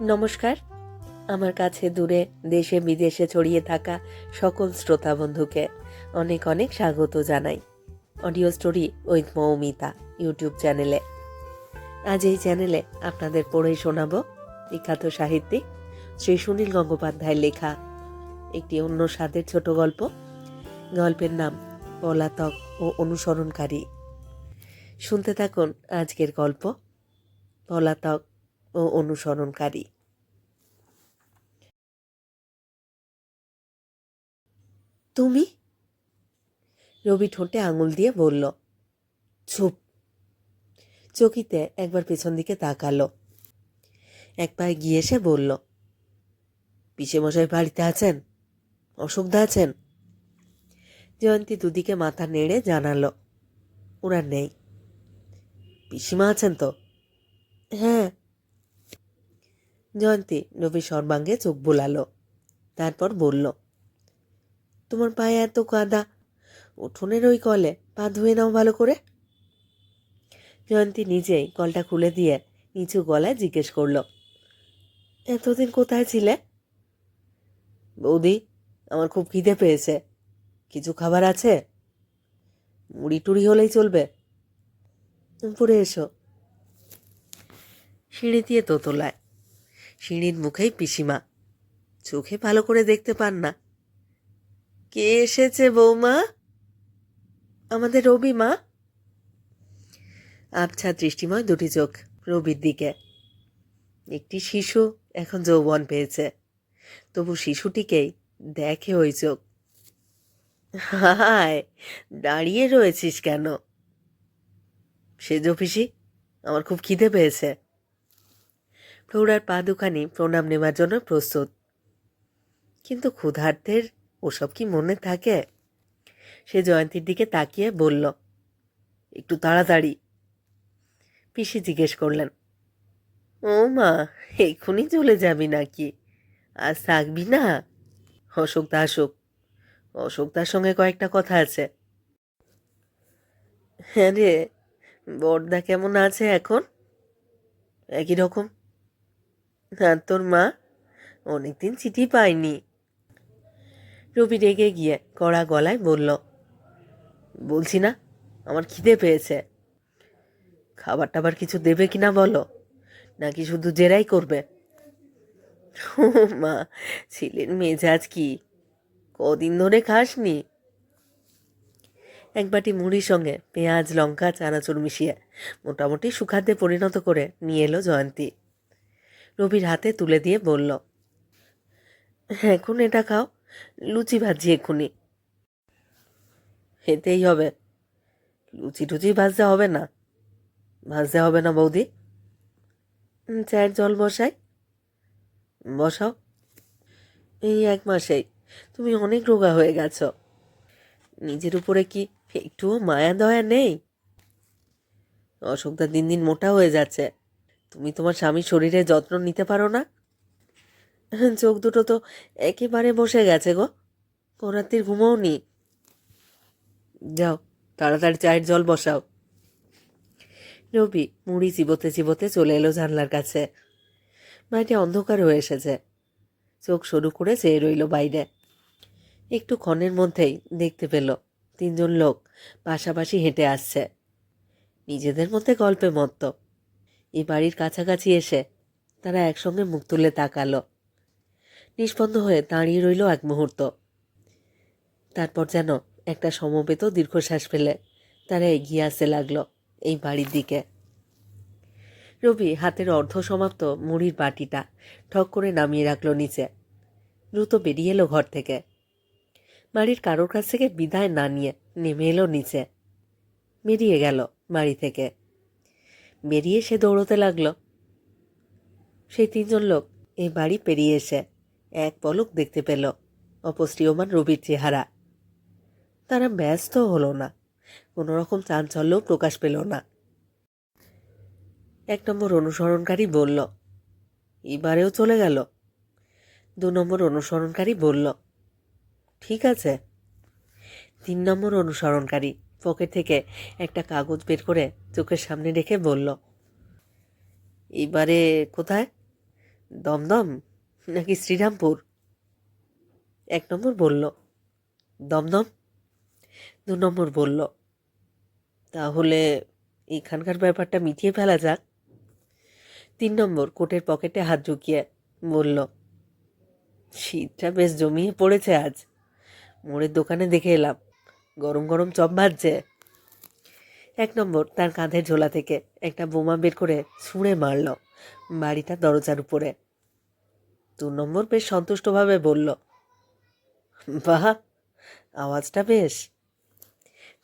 নমস্কার। আমার কাছে দূরে দেশে বিদেশে ছড়িয়ে থাকা সকল শ্রোতা বন্ধুকে অনেক অনেক স্বাগত জানাই। Audio story with Moumita YouTube চ্যানেলে। আজ এই চ্যানেলে আপনাদের পড়ে শোনাব বিখ্যাত সাহিত্যিক শ্রী সুনীল গঙ্গোপাধ্যায়ের লেখা একটি অন্য স্বাদের ছোট গল্প। গল্পের নাম পলাতক ও অনুসরণকারী। শুনতে থাকুন আজকের গল্প। পলাতক ও অনুসরণকারী। তুমি? রবি ঠোঁটে আঙুল দিয়ে বলল, চুপ। চকিতে একবার পেছন দিকে তাকালো। এক পায়ে গিয়ে এসে বলল মশাই বাড়িতে আছেন? অসুবিধা আছেন? জয়ন্তী দুদিকে মাথা নেড়ে জানালো ওরা নেই। পিসিমা আছেন তো? হ্যাঁ। জয়ন্তী নবী সর্বাঙ্গে চোখ বোলালো। তারপর বলল, তোমার পায়ে এত কাদা, উঠোনের ওই কলে পা ধুয়ে নাও ভালো করে। জয়ন্তী নিজেই কলটা খুলে দিয়ে নিচু গলায় জিজ্ঞেস করল, এতদিন কোথায় ছিলে? বৌদি, আমার খুব খিদে পেয়েছে। কিছু খাবার আছে? মুড়ি টুড়ি হলেই চলবে। উপরে এসো। সিঁড়ি দিয়ে দোতলায় সিঁড়ির মুখেই পিসিমা। চোখে ভালো করে দেখতে পান না। কে এসেছে বৌমা? আমাদের রবি মা। আবছা দৃষ্টিময় দুটি চোখ রবির দিকে। একটি শিশু, এখন যৌবন পেয়েছে। তবু শিশুটিকেই দেখে ওই চোখ। হায়, দাঁড়িয়ে রয়েছিস কেন? সেজ পিসি, আমার খুব খিদে পেয়েছে। প্রৌঢ়ার পা দুখানি প্রণাম নেবার জন্য প্রস্তুত। কিন্তু ক্ষুধার্তের ওসব কি মনে থাকে? সে জয়ন্তীর দিকে তাকিয়ে বলল, একটু তাড়াতাড়ি। পিসি জিজ্ঞেস করলেন, ও মা, এক্ষুনি চলে যাবি নাকি? আর থাকবি না? অশোক অশোকদা আসুক। অশোকদার সঙ্গে কয়েকটা কথা আছে। হ্যাঁ রে, বড়দা কেমন আছে এখন? একই রকম। আর তোর মা অনেকদিন চিঠি পাইনি রবি রেগে গিয়ে কড়া গলায় বলল, বলছি না, আমার খিদে পেয়েছে। খাবার টাবার কিছু দেবে কিনা বলো? নাকি শুধু জেরাই করবে? ও মা, ছেলের মেজাজ কি? কদিন ধরে খাসনি? এক বাটি মুড়ির সঙ্গে পেঁয়াজ, লঙ্কা, চানাচুর মিশিয়ে মোটামুটি সুখাদ্যে পরিণত করে নিয়ে এলো জয়ন্তী। রবির হাতে তুলে দিয়ে বলল এখন এটা খাও। লুচি ভাজি এক্ষুনি খেতেই হবে। লুচি টুচি ভাজতে হবে না। ভাজতে হবে না, বৌদি। চায়ের জল বসাই। বসাও। এই এক মাসেই তুমি অনেক রোগা হয়ে গেছ। নিজের উপরে কি একটুও মায়া দয়া নেই? অসুখটা দিন দিন মোটা হয়ে যাচ্ছে। তুমি তোমার স্বামীর শরীরে যত্ন নিতে পারো না? চোখ দুটো তো একেবারে বসে গেছে গো। রাত্রির ঘুমোও নি। যাও, তাড়াতাড়ি চায়ের জল বসাও। রবি মুড়ি চিবোতে চিবোতে চলে এলো জানলার কাছে। বাড়িটা অন্ধকার হয়ে এসেছে। চোখ সরু করে চেয়ে রইল বাইরে। একটু ক্ষণের মধ্যেই দেখতে পেল, তিনজন লোক পাশাপাশি হেঁটে আসছে। নিজেদের মধ্যে গল্পে মত্ত। এই বাড়ির কাছাকাছি এসে তারা একসঙ্গে মুখ তুলে তাকালো। নিষ্পন্দ হয়ে দাঁড়িয়ে রইল এক মুহূর্ত। তারপর যেন একটা সমবেত দীর্ঘশ্বাস ফেলে তারা এগিয়ে আসতে লাগল এই বাড়ির দিকে। রবি হাতের অর্ধ সমাপ্ত মুড়ির বাটিটা ঠক করে নামিয়ে রাখল নিচে। দ্রুত বেরিয়ে এলো ঘর থেকে। বাড়ির কারোর কাছ থেকে বিদায় না নিয়ে নেমে এলো নিচে। বেরিয়ে গেল বাড়ি থেকে। বেরিয়ে সে দৌড়তে লাগল। সেই তিনজন লোক এই বাড়ি পেরিয়ে এসে এক পলক দেখতে পেল অপশ্রিয়মান রবির চেহারা। তারা ব্যস্ত হলো না কোনো রকম চাঞ্চল্যও প্রকাশ পেল না। এক নম্বর অনুসরণকারী বলল, এবারেও চলে গেল? দু নম্বর অনুসরণকারী বলল, ঠিক আছে। তিন নম্বর অনুসরণকারী পকেট থেকে একটা কাগজ বের করে চোখের সামনে রেখে বলল এবারে কোথায়? দমদম নাকি শ্রীরামপুর? এক নম্বর বলল, দমদম? দু নম্বর বলল, তাহলে এখানকার ব্যাপারটা মিটিয়ে ফেলা যাক। তিন নম্বর কোটের পকেটে হাত ঢুকিয়ে বলল শীতটা বেশ জমিয়ে পড়েছে আজ। মোড়ের দোকানে দেখে এলাম। গরম গরম চপ ভাজছে। এক নম্বর, তার কাঁধের ঝোলা থেকে একটা বোমা বের করে ছুঁড়ে মারল বাড়িটার দরজার উপরে। দু নম্বর বেশ সন্তুষ্টভাবে বলল, বাহ, আওয়াজটা বেশ।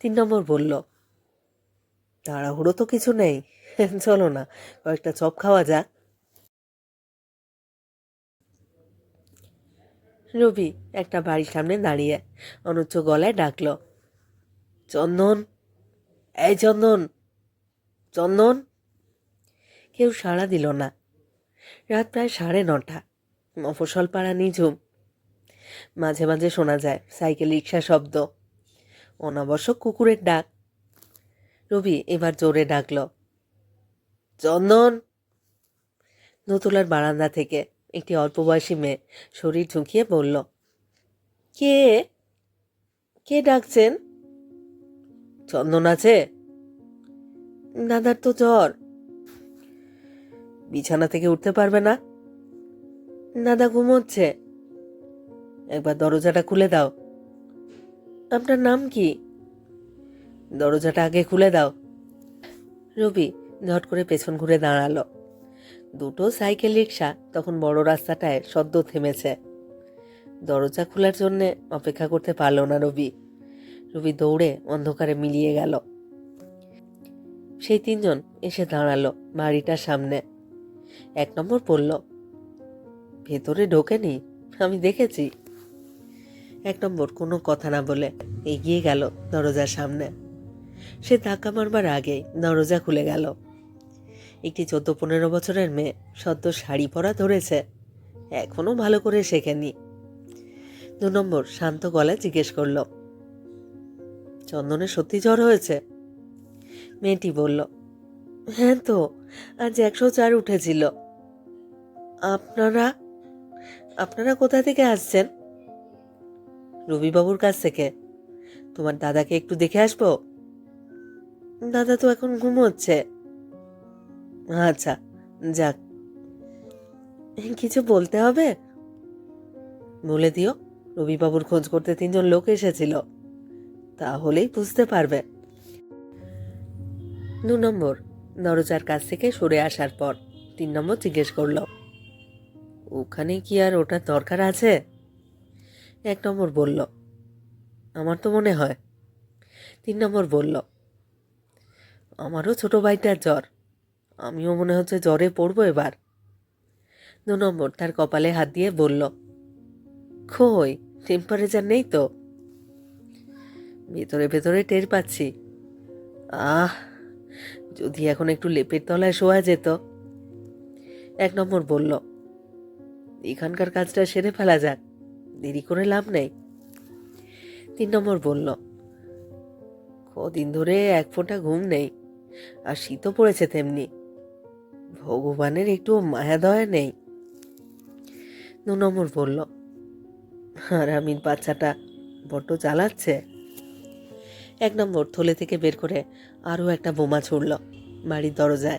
তিন নম্বর বলল, তাড়াহুড়ো তো কিছু নেই, চলো না, কয়েকটা চপ খাওয়া যাক। রবি একটা বাড়ির সামনে দাঁড়িয়ে অনুচ্চ গলায় ডাকলো চন্দন। এই চন্দন চন্দন। কেউ সাড়া দিল না। রাত প্রায় সাড়ে নটা। মফসল পাড়া নিঝুম। মাঝে মাঝে শোনা যায় সাইকেল রিক্সা শব্দ। অনাবশ্যক কুকুরের ডাক। রবি এবার জোরে ডাকল, চন্দন! দোতলার বারান্দা থেকে একটি অল্প বয়সী মেয়ে শরীর ঝুঁকিয়ে বলল, কে? কে ডাকছেন? চন্দন আছে? দাদার তো জ্বর। বিছানা থেকে উঠতে পারবে না? দাদা ঘুমোচ্ছে। একবার দরজাটা খুলে দাও। আপনার নাম কি? দরজাটা আগে খুলে দাও। রবি ঝট করে পেছন ঘুরে দাঁড়াল। দুটো সাইকেল রিক্সা তখন বড় রাস্তাটায় সদ্য থেমেছে। দরজা খোলার জন্যে অপেক্ষা করতে পারল না রবি। রবি দৌড়ে অন্ধকারে মিলিয়ে গেল। সেই তিনজন এসে দাঁড়াল বাড়িটার সামনে। এক নম্বর পড়ল ভেতরে ঢোকেনি আমি দেখেছি। এক নম্বর কোনো কথা না বলে এগিয়ে গেল দরজার সামনে। সে ধাক্কা মারবার আগেই দরজা খুলে গেল। একটি চোদ্দ পনেরো বছরের মেয়ে সদ্য শাড়ি পরা ধরেছে এখনও ভালো করে শেখেনি। দু নম্বর শান্ত গলায় জিজ্ঞেস করল চন্দনের সত্যি জ্বর হয়েছে। মেয়েটি বলল হ্যাঁ তো, আজ একশো চার উঠেছিল। আপনারা আপনারা কোথা থেকে আসছেন? রবিবাবুর কাছ থেকে। তোমার দাদাকে একটু দেখে আসব? দাদা তো এখন ঘুমোচ্ছে। আচ্ছা যাক। কিছু বলতে হবে? বলে দিও, রবিবাবুর খোঁজ করতে তিনজন লোক এসেছিল। তাহলেই বুঝতে পারবে। দু নম্বর দরজার কাছ থেকে সরে আসার পর তিন নম্বর জিজ্ঞেস করল, ওখানে কি আর ওটার দরকার আছে? এক নম্বর বলল, আমার তো মনে হয়। তিন নম্বর বলল, আমারও ছোট ভাইটার জ্বর, আমিও মনে হচ্ছে জ্বরে পড়ব এবার। দু নম্বর তার কপালে হাত দিয়ে বলল, খই টেম্পারেচার নেই তো? ভেতরে ভেতরে টের পাচ্ছি। আহ, যদি এখন একটু লেপের তলায় শোয়া যেত। এক নম্বর বলল, এখানকার কাজটা সেরে ফেলা যাক, দেরি করে লাভ নেই। তিন নম্বর বলল, কদিন ধরে এক ফোঁটা ঘুম নেই, আর শীতও পড়েছে তেমনি। ভগবানের একটু মায়া দয়া নেই। দু নম্বর বলল আর আমির বাচ্চাটা বড্ড জ্বালাচ্ছে এক নম্বর থলে থেকে বের করে আরও একটা বোমা ছুড়ল। বাড়ির দরজায়।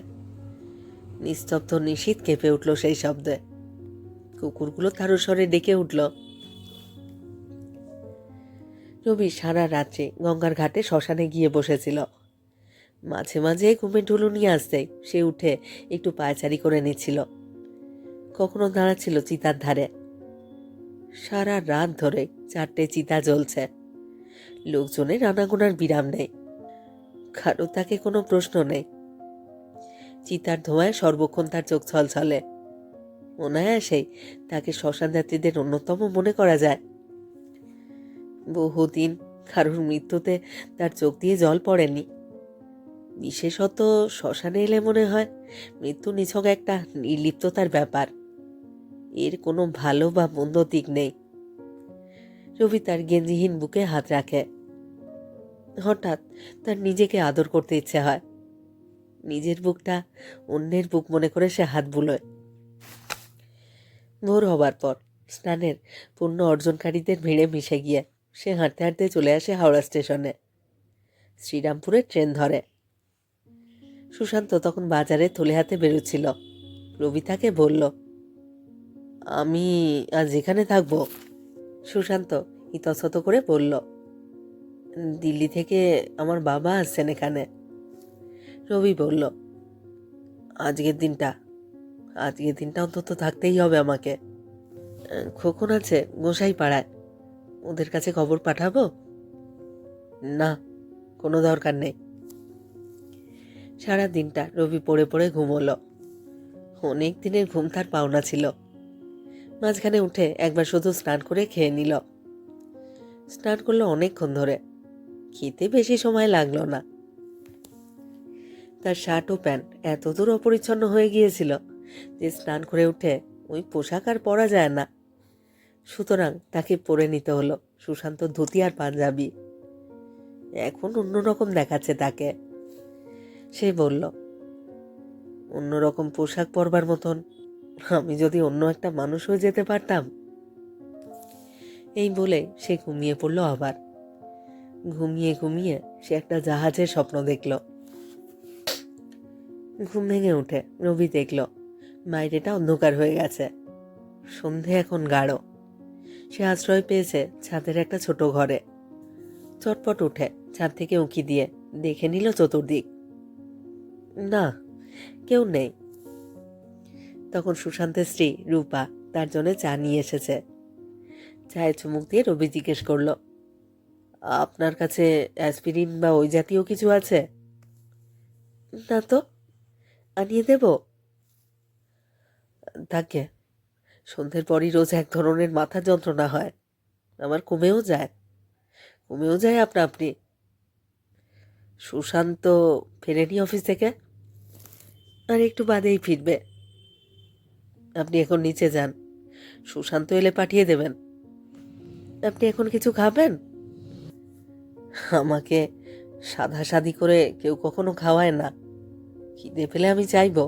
নিস্তব্ধ নিশীত কেঁপে উঠল সেই শব্দে। কুকুরগুলো তারও স্বরে ডেকে উঠল। রবি সারা রাত্রি গঙ্গার ঘাটে শ্মশানে গিয়ে বসেছিল। মাঝে মাঝে ঘুমে ঢুলু নিয়ে আসতেই সে উঠে একটু পায়চারি করে নিচ্ছিল। কখনো দাঁড়াচ্ছিল চিতার ধারে। সারা রাত ধরে চারটে চিতা জ্বলছে। লোকজনের রানাগোনার বিরাম নেই কারও তাকে কোনো প্রশ্ন নেই চিতার ধোঁয়ায় সর্বক্ষণ তার চোখ ছলছলে অনায়াসেই তাকে শ্মশান যাত্রীদের অন্যতম মনে করা যায়। বহুদিন কারোর মৃত্যুতে তার চোখ দিয়ে জল পড়েনি। বিশেষত শ্মশানে এলে মনে হয় মৃত্যু নিছক একটা নির্লিপ্ততার ব্যাপার। এর কোনো ভালো বা মন্দ দিক নেই। রবি তার গেঞ্জিহীন বুকে হাত রাখে। হঠাৎ তার নিজেকে আদর করতে ইচ্ছে হয়। নিজের বুকটা অন্যের বুক মনে করে সে হাত বুলোয়। ভোর হবার পর স্নানের পূর্ণ অর্জনকারীদের ভিড়ে মিশে গিয়ে সে হাঁটতে হাঁটতে চলে আসে হাওড়া স্টেশনে। শ্রীরামপুরে ট্রেন ধরে। সুশান্ত তখন বাজারে থলে হাতে বেরোচ্ছিল। রবি তাকে বলল, আমি আজ এখানে থাকব? সুশান্ত ইতস্তত করে বলল দিল্লি থেকে আমার বাবা আসছেন এখানে। রবি বলল, আজকের দিনটা আজকের দিনটা অন্তত থাকতেই হবে আমাকে। খোকন আছে গোসাই পাড়ায় ওদের কাছে খবর পাঠাবো? না, কোনো দরকার নেই। সারা দিনটা রবি পড়ে পড়ে ঘুমোলো। অনেক দিনের ঘুম তার পাওনা ছিল। মাঝখানে উঠে একবার শুধু স্নান করে খেয়ে নিল। স্নান করল অনেকক্ষণ ধরে। খেতে বেশি সময় লাগল না। তার শার্ট ও প্যান্ট এত দূর অপরিচ্ছন্ন হয়ে গিয়েছিল যে স্নান করে উঠে ওই পোশাক আর পরা যায় না। সুতরাং তাকে পরে নিতে হলো সুশান্ত ধুতি আর পাঞ্জাবি। এখন অন্যরকম দেখাচ্ছে তাকে। সে বলল, অন্যরকম পোশাক পরবার মতন আমি যদি অন্য একটা মানুষ হয়ে যেতে পারতাম? এই বলে সে ঘুমিয়ে পড়ল আবার। ঘুমিয়ে ঘুমিয়ে সে একটা জাহাজের স্বপ্ন দেখল। ঘুম ভেঙে উঠে, রবি দেখল, বাইরেটা অন্ধকার হয়ে গেছে। সন্ধে এখন গাঢ়। সে আশ্রয় পেয়েছে ছাদের একটা ছোট ঘরে। চটপট উঠে ছাদ থেকে উঁকি দিয়ে দেখে নিল চতুর্দিক। না, কেউ নেই। তখন সুশান্তের স্ত্রী রূপা তার জন্য চা নিয়ে এসেছে। চায়ে চুমুক দিয়ে রবি জিজ্ঞেস করল আপনার কাছে অ্যাসপিরিন বা ওই জাতীয় কিছু আছে? না তো, আনিয়ে দেব। থাকে। সন্ধ্যের পরই রোজ এক ধরনের মাথা যন্ত্রণা হয়। আমার কমেও যায়। কমেও যায় আপনা আপনি। সুশান্ত ফেরেনি অফিস থেকে? আর একটু বাদেই ফিরবে। আপনি এখন নিচে যান। সুশান্ত এলে পাঠিয়ে দেবেন। আপনি এখন কিছু খাবেন? আমাকে সাদা সাদি করে কেউ কখনো খাওয়ায় না। খিদে পেলে আমি চাইব।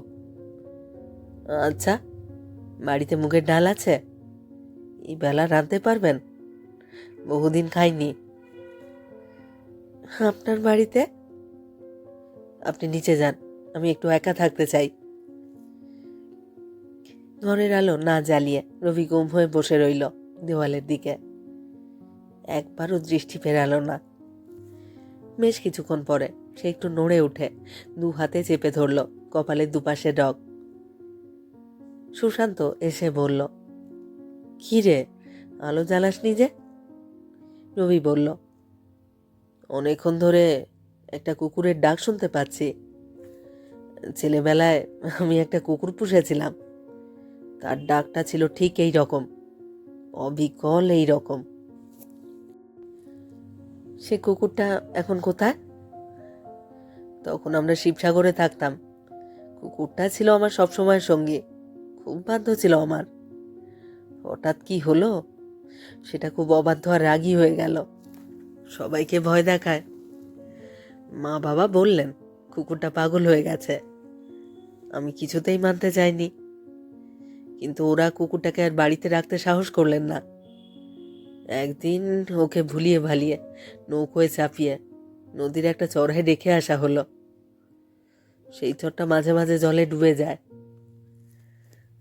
আচ্ছা বাড়িতে মুগের ডাল আছে? এই বেলা রাঁধতে পারবেন? বহুদিন খাইনি। আপনার বাড়িতে? আপনি নিচে যান, আমি একটু একা থাকতে চাই। ঘরের আলো না জ্বালিয়ে রবি গুম হয়ে বসে রইল দেওয়ালের দিকে। একবারও দৃষ্টি ফেরালো না। বেশ কিছুক্ষণ পরে সে একটু নড়ে উঠে দু হাতে চেপে ধরল কপালের দুপাশে ডগ। সুশান্ত এসে বলল, কি রে, আলো জ্বালাসনি যে? রবি বলল, অনেকক্ষণ ধরে একটা কুকুরের ডাক শুনতে পাচ্ছি। ছেলেবেলায় আমি একটা কুকুর পুষেছিলাম। তার ডাকটা ছিল ঠিক এই রকম, অবিকল এই রকম। সে কুকুরটা এখন কোথায়? তখন আমরা শিবসাগরে থাকতাম। কুকুরটা ছিল আমার সবসময় সঙ্গী। খুব বাধ্য ছিল আমার। হঠাৎ কি হলো? সেটা খুব অবাধ্য আর রাগী হয়ে গেল। সবাইকে ভয় দেখায়। মা বাবা বললেন, কুকুরটা পাগল হয়ে গেছে। আমি কিছুতেই মানতে চাইনি। কিন্তু ওরা কুকুরটাকে আর বাড়িতে রাখতে সাহস করলেন না। একদিন ওকে ভুলিয়ে ভালিয়ে নৌকোয় চাপিয়ে নদীর একটা চড়াই রেখে আসা হলো। সেই চরটা মাঝে মাঝে জলে ডুবে যায়।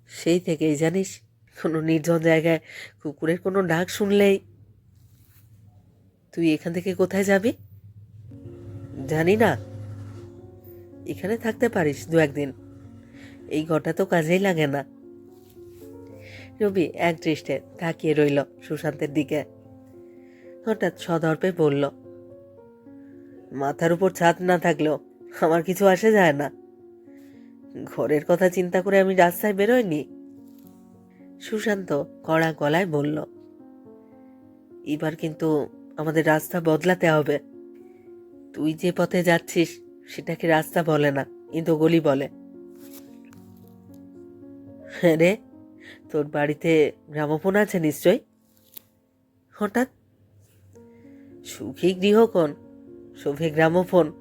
সেই থেকেই জানিস, কোনো নির্জন জায়গায় কুকুরের কোনো ডাক শুনলেই। তুই এখান থেকে কোথায় যাবি? জানি না। এখানে থাকতে পারিস দু একদিন। এই ঘরটা তো কাজেই লাগে না। রবি এক দৃষ্টে তাকিয়ে রইল সুশান্তের দিকে। হঠাৎ সদর্পে বলল, মাথার উপর ছাদ না থাকলেও আমার কিছু আসে যায় না। ঘরের কথা চিন্তা করে আমি রাস্তায় বেরোইনি। সুশান্ত কড়া গলায় বলল, এবার কিন্তু আমাদের রাস্তা বদলাতে হবে। তুই যে পথে যাচ্ছিস সেটাকে রাস্তা বলে না কিন্তু গলি বলে। হ্যাঁ রে তোর বাড়িতে গ্রামোফোন আছে নিশ্চয় হঠাৎ? সুখী গৃহকোণ, শোভে গ্রামোফোন,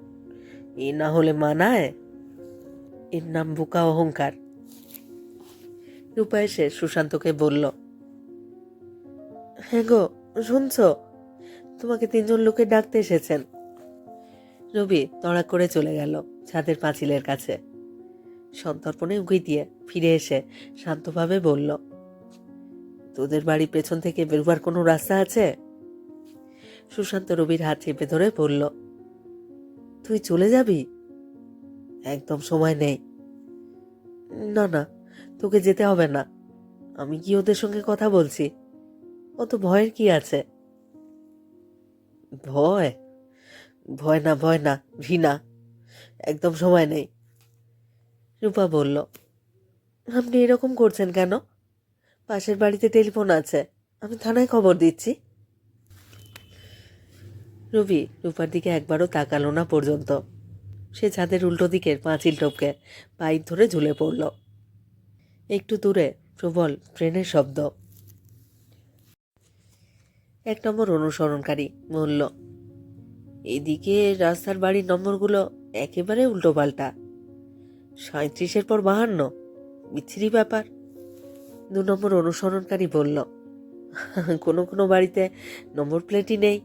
এ না হলে মানায়? এর নাম বোকা অহংকার। রূপা এসে সুশান্তকে বলল হ্যাঁ গো, শুনছ? তোমাকে তিনজন লোকে ডাকতে এসেছেন। রবি তড়া করে চলে গেল ছাদের পাঁচিলের কাছে। সন্তর্পণে উঁকি দিয়ে ফিরে এসে শান্তভাবে বলল, তোদের বাড়ি পেছন থেকে বেরোবার কোনো রাস্তা আছে? সুশান্ত রবির হাত চেপে ধরে বলল, তুই চলে যাবি? একদম সময় নেই। না না, তোকে যেতে হবে না। আমি কি ওদের সঙ্গে কথা বলছি। অত ভয়ের কি আছে? ভয়? ভয় না ভয় না, ঘৃণা। একদম সময় নেই। রূপা বলল, আপনি এরকম করছেন কেন? পাশের বাড়িতে টেলিফোন আছে, আমি থানায় খবর দিচ্ছি। রবি রূপার দিকে একবারও তাকালো না পর্যন্ত। সে ছাদের উল্টো দিকের পাঁচিল টপকে পাইপ ধরে ঝুলে পড়ল। একটু দূরে প্রবল ট্রেনের শব্দ। এক নম্বর অনুসরণকারী বলল, এদিকে রাস্তার বাড়ির নম্বরগুলো একেবারে উল্টো পাল্টা সাঁত্রিশের পর বাহান্ন। বিচ্ছিরি ব্যাপার। দু নম্বর অনুসরণকারী বলল, কোনো কোনো বাড়িতে নম্বর প্লেটই নেই।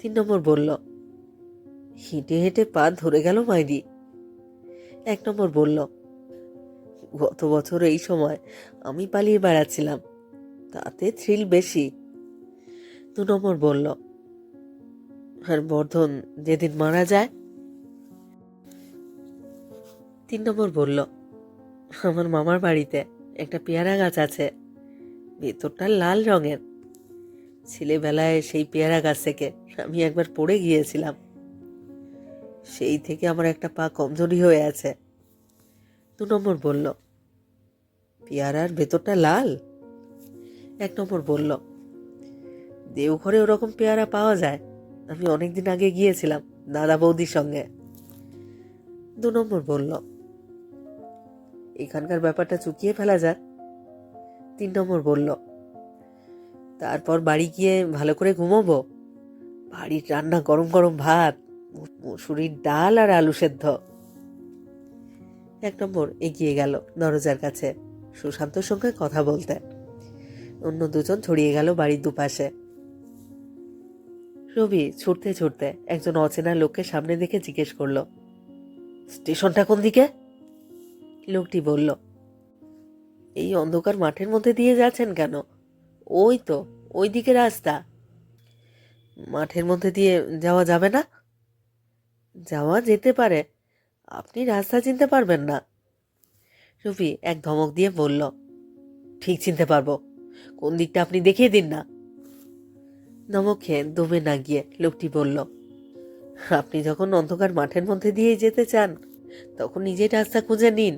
তিন নম্বর বলল, হেঁটে হেঁটে পা ধরে গেল মাইরি। এক নম্বর বলল, গত বছর এই সময় আমি পালিয়ে বেড়াচ্ছিলাম, তাতে থ্রিল বেশি। দু নম্বর বলল, আর বর্ধন যেদিন মারা যায় তিন নম্বর বলল, আমার মামার বাড়িতে একটা পেয়ারা গাছ আছে, ভেতরটা লাল রঙের। ছেলেবেলায় সেই পেয়ারা গাছ থেকে আমি একবার পড়ে গিয়েছিলাম। সেই থেকে আমার একটা পা কমজোরি হয়ে আছে। দু নম্বর বলল, পেয়ারার ভেতরটা লাল? এক নম্বর বলল, দেওঘরে ওরকম পেয়ারা পাওয়া যায়। আমি অনেকদিন আগে গিয়েছিলাম দাদা বৌদির সঙ্গে। দু নম্বর বলল এখানকার ব্যাপারটা চুকিয়ে ফেলা যাক। তিন নম্বর বলল, তারপর বাড়ি গিয়ে ভালো করে ঘুমোবো? বাড়ির রান্না গরম গরম ভাত মুসুরির ডাল আর আলু সেদ্ধ। এক নম্বর এগিয়ে গেল দরজার কাছে, সুশান্তর সঙ্গে কথা বলতে। অন্য দুজন ছড়িয়ে গেল বাড়ির দুপাশে। রবি ছুটতে ছুটতে একজন অচেনা লোককে সামনে দেখে জিজ্ঞেস করল, স্টেশনটা কোন দিকে? লোকটি বলল, এই অন্ধকার মাঠের মধ্যে দিয়ে যাচ্ছেন কেন? ওই তো ওই দিকে রাস্তা। মাঠের মধ্যে দিয়ে যাওয়া যাবে না? যাওয়া যেতে পারে। আপনি রাস্তা চিনতে পারবেন না। রুফি এক ধমক দিয়ে বলল, ঠিক চিনতে পারব। কোন দিকটা আপনি দেখিয়ে দিন না। ধমক খেয়ে দমে না গিয়ে লোকটি বলল, আপনি যখন অন্ধকার মাঠের মধ্যে দিয়ে যেতে চান, তখন নিজেই রাস্তা খুঁজে নিন।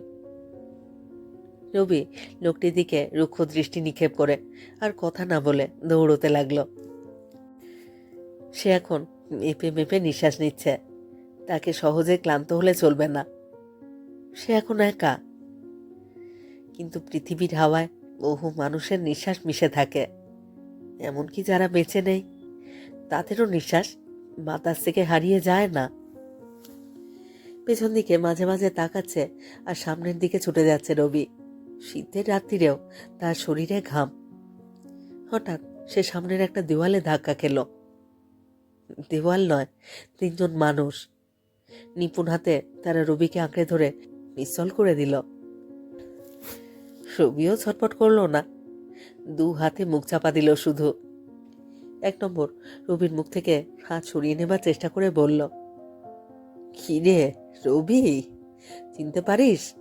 রবি লোকটির দিকে রুক্ষ দৃষ্টি নিক্ষেপ করে আর কথা না বলে দৌড়তে লাগল। সে এখন মেপে মেপে নিঃশ্বাস নিচ্ছে। তাকে সহজে ক্লান্ত হলে চলবে না। সে এখন একা। কিন্তু পৃথিবীর হাওয়ায় বহু মানুষের নিঃশ্বাস মিশে থাকে। এমনকি যারা বেঁচে নেই, তাদেরও নিঃশ্বাস বাতাস থেকে হারিয়ে যায় না। পেছন দিকে মাঝে মাঝে তাকাচ্ছে আর সামনের দিকে ছুটে যাচ্ছে রবি। শীতের রাত্রিরেও তার শরীরে ঘাম। হঠাৎ সে সামনের একটা দেওয়ালে ধাক্কা খেল। দেওয়াল নয়, তিনজন মানুষ। নিপুণ হাতে তারা রবিকে আঁকড়ে ধরে নিশ্চল করে দিল। রবিও ছটপট করল না। দু হাতে মুখ চাপা দিল শুধু। এক নম্বর, রবির মুখ থেকে হাত সরিয়ে নেবার চেষ্টা করে বলল কি রে রবি, চিনতে পারিস?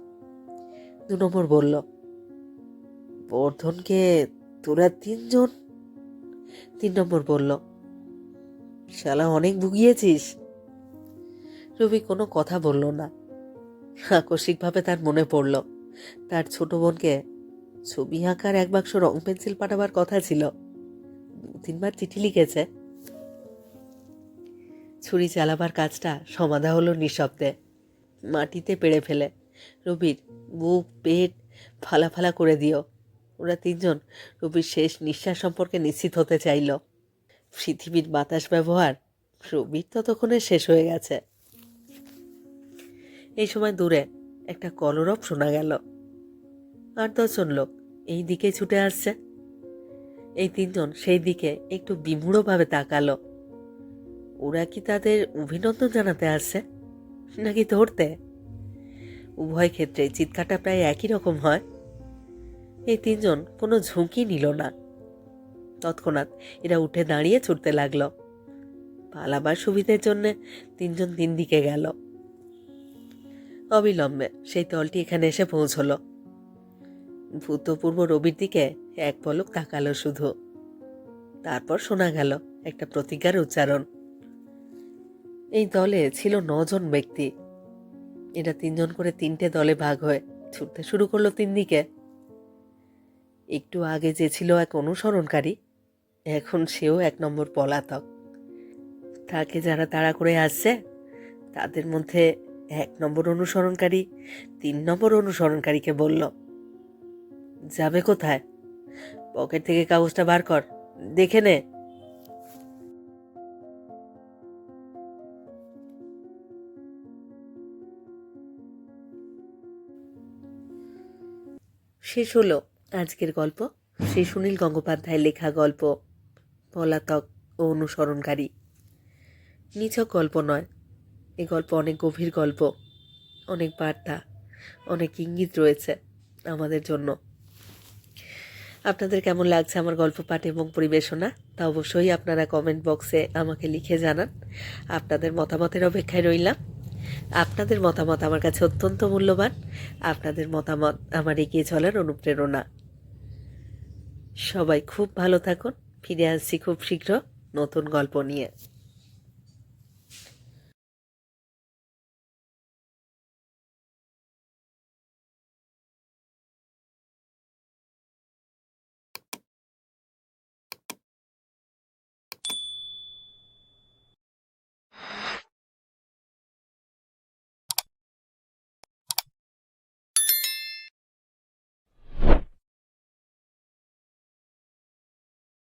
দু নম্বর বলল, বর্ধনকে তোরা তিনজন? তিন নম্বর বলল, শালা অনেক ভুগিয়েছিস। রবি কোনো কথা বলল না। আকস্মিকভাবে তার মনে পড়ল, তার ছোট বোনকে ছবি আঁকার এক বাক্স রং পেন্সিল পাঠাবার কথা ছিল। তিনবার চিঠি লিখেছে। ছুরি চালাবার কাজটা সমাধা হলো নিঃশব্দে। মাটিতে পেড়ে ফেলে। রবির বুক, পেট ফালা ফালা করে দিও। ওরা তিনজন রবির শেষ নিঃশ্বাস সম্পর্কে নিশ্চিত হতে চাইল। পৃথিবীর বাতাস ব্যবহার রবির ততক্ষণে শেষ হয়ে গেছে। এই সময় দূরে একটা কলরব শোনা গেল। আর দশজন লোক এই দিকে ছুটে আসছে। এই তিনজন সেই দিকে একটু বিমূঢ়ভাবে তাকালো। ওরা কি তাদের অভিনন্দন জানাতে আসছে? নাকি ধরতে উভয় ক্ষেত্রে চিৎকারটা প্রায় একই রকম হয়। এই তিনজন কোনো ঝুঁকি নিল না। তৎক্ষণাৎ এরা উঠে দাঁড়িয়ে ছুটতে লাগল। পালাবার সুবিধের জন্যে তিনজন তিন দিকে গেল। অবিলম্বে সেই দলটি এখানে এসে পৌঁছল। ভূতপূর্ব রবির দিকে এক পলক তাকালো শুধু। তারপর শোনা গেল একটা প্রতিজ্ঞার উচ্চারণ। এই দলে ছিল নজন ব্যক্তি। এরা তিনজন করে তিনটে দলে ভাগ হয়ে। ছুটতে শুরু করল তিন দিকে। একটু আগে যে ছিল এক অনুসরণকারী, এখন সেও এক নম্বর পলাতক। তাকে যারা তাড়া করে আসছে, তাদের মধ্যে এক নম্বর অনুসরণকারী তিন নম্বর অনুসরণকারীকে বলল, যাবে কোথায়? পকেট থেকে কাগজটা বার কর, দেখে নে। শেষ হলো আজকের গল্প। শ্রী সুনীল গঙ্গোপাধ্যায়ের লেখা গল্প, পলাতক ও অনুসরণকারী। নিছক গল্প নয়, এ গল্প অনেক গভীর গল্প, অনেক বার্তা, অনেক ইঙ্গিত রয়েছে আমাদের জন্য। আপনাদের কেমন লাগছে আমার গল্প পাঠ এবং পরিবেশনা? তা অবশ্যই আপনারা কমেন্ট বক্সে আমাকে লিখে জানান। আপনাদের মতামতের অপেক্ষায় রইলাম। আপনাদের মতামত আমার কাছে অত্যন্ত মূল্যবান। আপনাদের মতামত আমার এগিয়ে চলার অনুপ্রেরণা। সবাই খুব ভালো থাকুন। ফিরে আসছি খুব শীঘ্র নতুন গল্প নিয়ে।